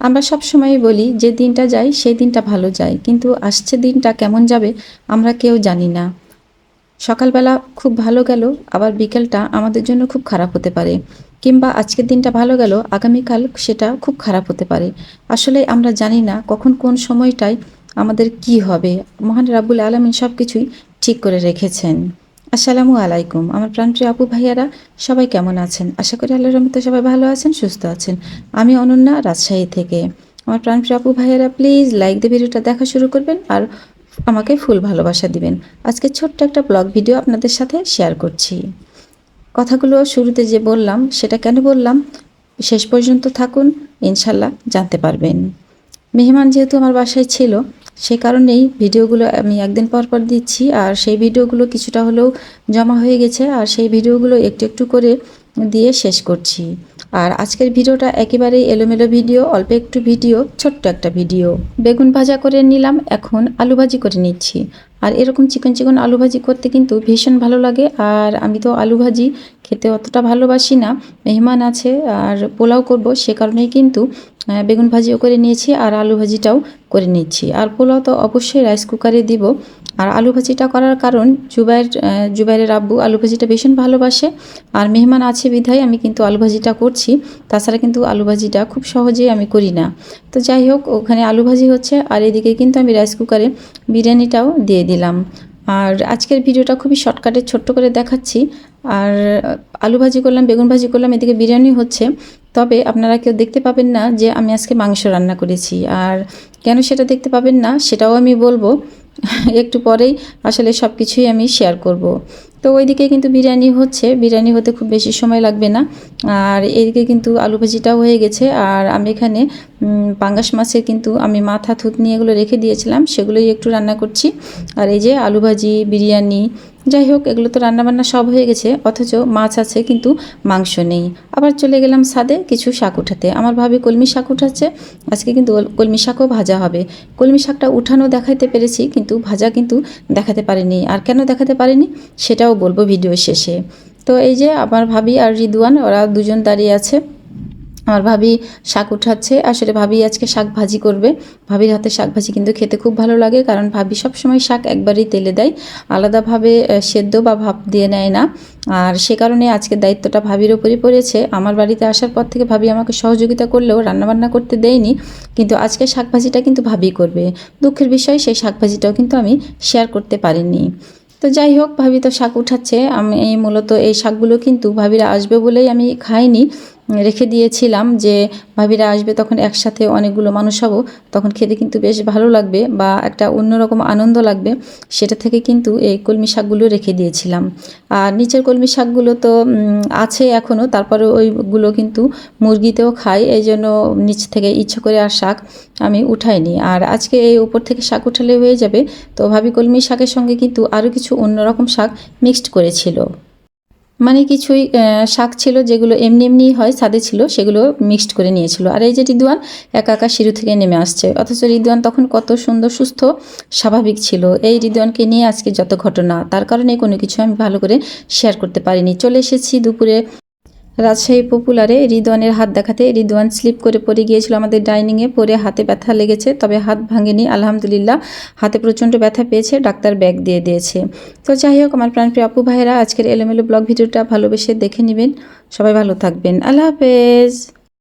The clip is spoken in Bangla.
আমরা সব সময় বলি, যে দিনটা যায়, সেই দিনটা ভালো যায়। কিন্তু আসছে দিনটা কেমন যাবে, আমরা কেউ জানি না। সকালবেলা খুব ভালো গেল, আবার বিকেলটা আমাদের জন্য খুব খারাপ হতে পারে। কিংবা আজকের দিনটা ভালো গেল, আগামীকাল সেটা খুব খারাপ হতে পারে। আসলে আমরা জানি না কখন কোন সময়টায় আমাদের কি হবে। মহান রাব্বুল আলমিন সব কিছুই ঠিক করে রেখেছেন। আসসালামু আলাইকুম। আমার প্রাণপ্রিয় আপু ভাইয়ারা, সবাই কেমন আছেন? আশা করি আল্লাহর রহমতে সবাই ভালো আছেন, সুস্থ আছেন। আমি অনন্যা, রাজশাহী থেকে। আমার প্রাণপ্রিয় আপু ভাইয়ারা প্লিজ লাইক দিয়ে ভিডিওটা দেখা শুরু করবেন আর আমাকে ফুল ভালোবাসা দিবেন। আজকে ছোট্ট একটা ব্লগ ভিডিও আপনাদের সাথে শেয়ার করছি। কথাগুলো শুরুতে যে বললাম, সেটা কেন বললাম? শেষ পর্যন্ত থাকুন, ইনশাল্লাহ জানতে পারবেন। মেহমান যেহেতু আমার বাসায় ছিল, সে কারণেই ভিডিওগুলো আমি একদিন পর পর দিচ্ছি। আর সেই ভিডিওগুলো কিছুটা হলেও জমা হয়ে গেছে। আর সেই ভিডিওগুলো একটু একটু করে দিয়ে শেষ করছি। আর আজকের ভিডিওটা একেবারেই এলোমেলো ভিডিও, অল্প একটু ভিডিও, ছোট্ট একটা ভিডিও। বেগুন ভাজা করে নিলাম, এখন আলু ভাজি করে নিচ্ছি। আর এরকম চিকন চিকন আলু ভাজি করতে কিন্তু ভীষণ ভালো লাগে, আর আমি তো আলু ভাজি খেতে অতটা ভালোবাসি না, মেহমান আছে, আর পোলাও করব, সে কারণেই কিন্তু বেগুন ভাজিও করে নিয়েছি, আর আলু ভাজিটাও করে নিচ্ছি। আর পোলাও তো অবশ্যই রাইস কুকারে দিব আর আলু ভাজিটা করার কারণ জুবাইর জুবাইরের আব্বু আলু ভাজিটা ভীষণ ভালোবাসে। আর মেহমান আছে বিধায় আমি কিন্তু আলু ভাজিটা করছি, তাছাড়া কিন্তু আলু ভাজিটা খুব সহজেই আমি করি না। তো যাই হোক, ওখানে আলু ভাজি হচ্ছে, আর এদিকে কিন্তু আমি রাইস কুকারে বিরিয়ানিটাও দিয়ে দিলাম। আর আজকের ভিডিওটা খুবই শর্টকাটে ছোট্ট করে দেখাচ্ছি। আর আলু ভাজি করলাম, বেগুন ভাজি করলাম, এদিকে বিরিয়ানি হচ্ছে। তবে আপনারা কেউ দেখতে পাবেন না যে আমি আজকে মাংস রান্না করেছি। আর কেন সেটা দেখতে পাবেন না, সেটাও আমি বলব। একটু পরেই আসলে সব কিছুই আমি শেয়ার করব। তো ওইদিকে কিন্তু বিরিয়ানি হচ্ছে। বিরিয়ানি হতে খুব বেশি সময় লাগবে না। আর এদিকে কিন্তু আলু ভাজিটাও হয়ে গেছে। আর আমি এখানে পাঙ্গাস মাছের কিন্তু আমি মাথা থুতনি এগুলো রেখে দিয়েছিলাম। সেগুলোই একটু রান্না করছি। আর এই যে আলু ভাজি, বিরিয়ানি, যাই হোক, এগুলো তো রান্নাবান্না সব হয়ে গেছে। অথচ মাছ আছে কিন্তু মাংস নেই। আবার চলে গেলাম সাদে কিছু শাক উঠাতে। আমার ভাবি কলমি শাক উঠাচ্ছে। আজকে কিন্তু কলমি শাকও ভাজা হবে। কলমি শাকটা উঠানো দেখাতে পেরেছি, কিন্তু ভাজা কিন্তু দেখাতে পারিনি। আর কেন দেখাতে পারিনি? সেটাও বলব ভিডিও শেষে। তো এই যে আমার ভাবি আর রিদুয়ান, ওরা দুজন দাঁড়িয়ে আছে। আমার ভাবি শাক উঠাচ্ছে। আসলে ভাবি আজকে শাক ভাজি করবে। ভাবির হাতে শাক ভাজি কিন্তু খেতে খুব ভালো লাগে, কারণ ভাবি সবসময় শাক একবারই তেলে দেয়। আলাদাভাবে সেদ্ধ বা ভাপ দিয়ে নেয় না। আর সে কারণে আজকের দায়িত্বটা ভাবির ওপরই পড়েছে। আমার বাড়িতে আসার পর থেকে ভাবি আমাকে সহযোগিতা করলেও রান্নাবান্না করতে দেয়নি। কিন্তু আজকে শাক ভাজিটা কিন্তু ভাবি করবে। দুঃখের বিষয়, সেই শাক ভাজিটাও কিন্তু আমি শেয়ার করতে পারিনি। তো যাই হোক, ভাবি তো শাক উঠাচ্ছে। আমি মূলত এই শাকগুলো কিন্তু ভাবিরা আসবে বলেই আমি খাইনি। রেখে দিয়েছিলাম যে, ভাবিরা আসবে তখন একসাথে অনেকগুলো মানুষ হব, তখন খেতে কিন্তু বেশ ভালো লাগবে বা একটা অন্যরকম আনন্দ লাগবে। সেটা থেকে কিন্তু এই কলমি শাকগুলো রেখে দিয়েছিলাম। আর নিচের কলমি শাকগুলো তো আছে এখনও তারপরে ওইগুলো কিন্তু মুরগিতেও খাই, এই জন্য নিচ থেকে ইচ্ছে করে আর শাক আমি উঠাইনি। আর আজকে এই উপর থেকে শাক উঠালে হয়ে যাবে, তো ভাবি কলমি শাকের সঙ্গে কিন্তু আরও কিছু অন্যরকম শাক মিক্সড করেছিল। মানে কিছুই শাক ছিল যেগুলো এমনি এমনি হয় সাদে ছিল, সেগুলো মিক্সড করে নিয়েছিল। আর এই যে রিদুয়ান একা একা শিরু থেকে নেমে আসছে। অথচ রিদুয়ান তখন কত সুন্দর, সুস্থ, স্বাভাবিক ছিল। এই রিদুয়ানকে নিয়ে আজকে যত ঘটনা, তার কারণে কোনো কিছু আমি ভালো করে শেয়ার করতে পারিনি। চলে এসেছি দুপুরে রাজশাহী পপুলারে রিদওয়ানের হাত দেখাতে রিদওয়ান স্লিপ করে পড়ে গিয়েছিল আমাদের ডাইনিংয়ে, পরে হাতে ব্যথা লেগেছে, তবে হাত ভাঙেনি, আলহামদুলিল্লাহ। হাতে প্রচণ্ড ব্যথা পেয়েছে, ডাক্তার ব্যাগ দিয়ে দিয়েছে। তো যাই হোক, আমার প্রাণপ্রিয় আপু ভাইয়েরা, আজকের এলোমেলো ব্লগ ভিডিওটা ভালোবেসে দেখে নেবেন। সবাই ভালো থাকবেন। আল্লাহ হাফেজ।